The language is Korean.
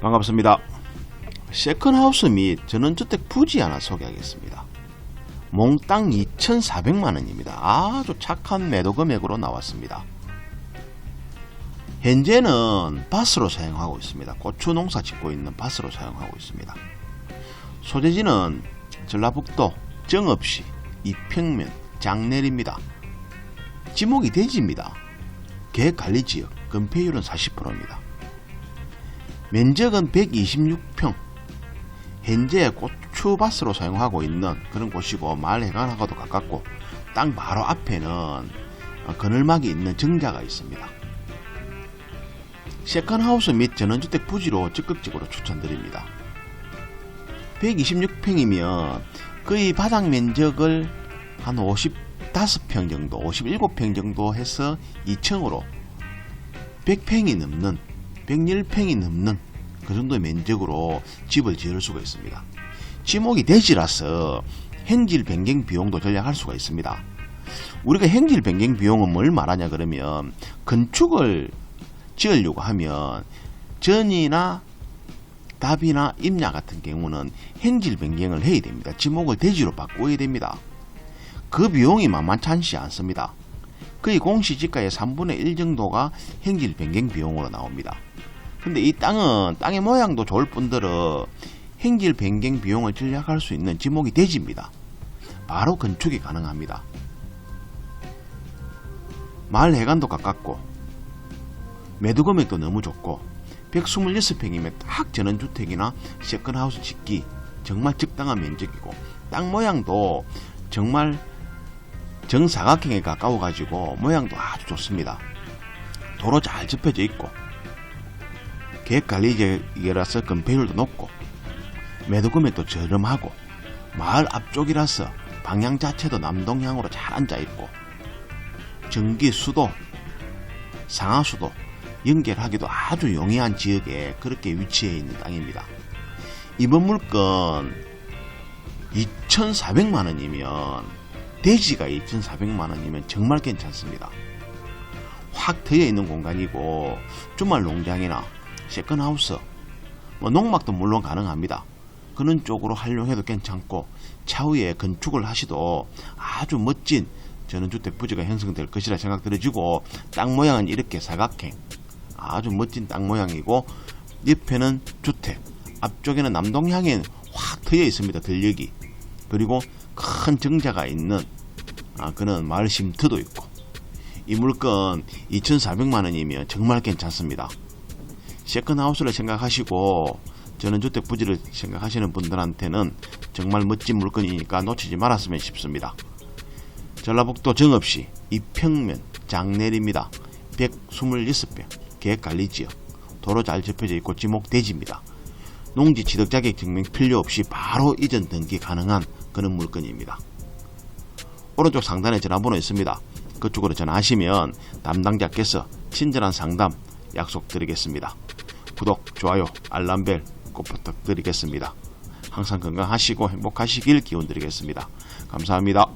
반갑습니다. 세컨하우스 및 전원주택 부지 하나 소개하겠습니다. 몽땅 2,400만원입니다. 아주 착한 매도 금액으로 나왔습니다. 현재는 밭으로 사용하고 있습니다. 고추 농사 짓고 있는 밭으로 사용하고 있습니다. 소재지는 전라북도 정읍시 이평면 장내리입니다. 지목이 대지입니다. 계획관리지역 건폐율은 40%입니다. 면적은 126평. 현재 고추밭으로 사용하고 있는 그런 곳이고 마을 해관하고도 가깝고 땅 바로 앞에는 어, 그늘막이 있는 정자가 있습니다. 세컨하우스 및 전원주택 부지로 적극적으로 추천드립니다. 126평이면 거의 바닥 면적을 한 55평 정도, 57평 정도 해서 2층으로 100평이 넘는 101평이 넘는 그 정도의 면적으로 집을 지을 수가 있습니다. 지목이 대지라서 행질 변경 비용도 절약할 수가 있습니다. 우리가 행질 변경 비용은 뭘 말하냐 그러면 건축을 지으려고 하면 전이나 답이나 임야 같은 경우는 행질 변경을 해야 됩니다. 지목을 대지로 바꾸어야 됩니다. 그 비용이 만만치 않습니다. 거의 공시지가의 3분의 1 정도가 행질 변경 비용으로 나옵니다. 근데 이 땅은 땅의 모양도 좋을 뿐더러 행질 변경 비용을 절약할 수 있는 지목이 대지입니다. 바로 건축이 가능합니다. 마을 해관도 가깝고 매도 금액도 너무 좋고 126평이면 딱 전원주택이나 세컨하우스 짓기 정말 적당한 면적이고 땅 모양도 정말 정사각형에 가까워 가지고 모양도 아주 좋습니다. 도로 잘 접혀져 있고 계획관리지역이라서 건폐율도 높고 매도 금액도 저렴하고 마을 앞쪽이라서 방향 자체도 남동향으로 잘 앉아 있고 전기 수도 상하수도 연결하기도 아주 용이한 지역에 그렇게 위치해 있는 땅입니다. 이번 물건 2,400만 원이면 대지가 2,400만 원이면 정말 괜찮습니다. 확 트여 있는 공간이고 주말 농장이나 세컨하우스. 뭐 농막도 물론 가능합니다. 그런 쪽으로 활용해도 괜찮고 차후에 건축을 하시도 아주 멋진 전원주택 부지가 형성될 것이라 생각 들어지고 땅 모양은 이렇게 사각형. 아주 멋진 땅 모양이고 옆에는 주택 앞쪽에는 남동향에 확 트여 있습니다 들녘이. 그리고 큰 정자가 있는 아, 그런 마을 쉼터도 있고. 이 물건 2,400만 원이면 정말 괜찮습니다 세컨하우스를 생각하시고 전원주택 부지를 생각하시는 분들한테는 정말 멋진 물건이니까 놓치지 말았으면 싶습니다. 전라북도 정읍시 이평면 장내리입니다. 126평 계획관리지역 도로 잘 접혀져 있고 지목대지입니다. 농지 취득 자격 증명 필요 없이 바로 이전 등기 가능한 그런 물건입니다. 오른쪽 상단에 전화번호 있습니다. 그쪽으로 전화하시면 담당자께서 친절한 상담 약속드리겠습니다. 구독, 좋아요, 알람벨 꼭 부탁드리겠습니다. 항상 건강하시고 행복하시길 기원 드리겠습니다. 감사합니다.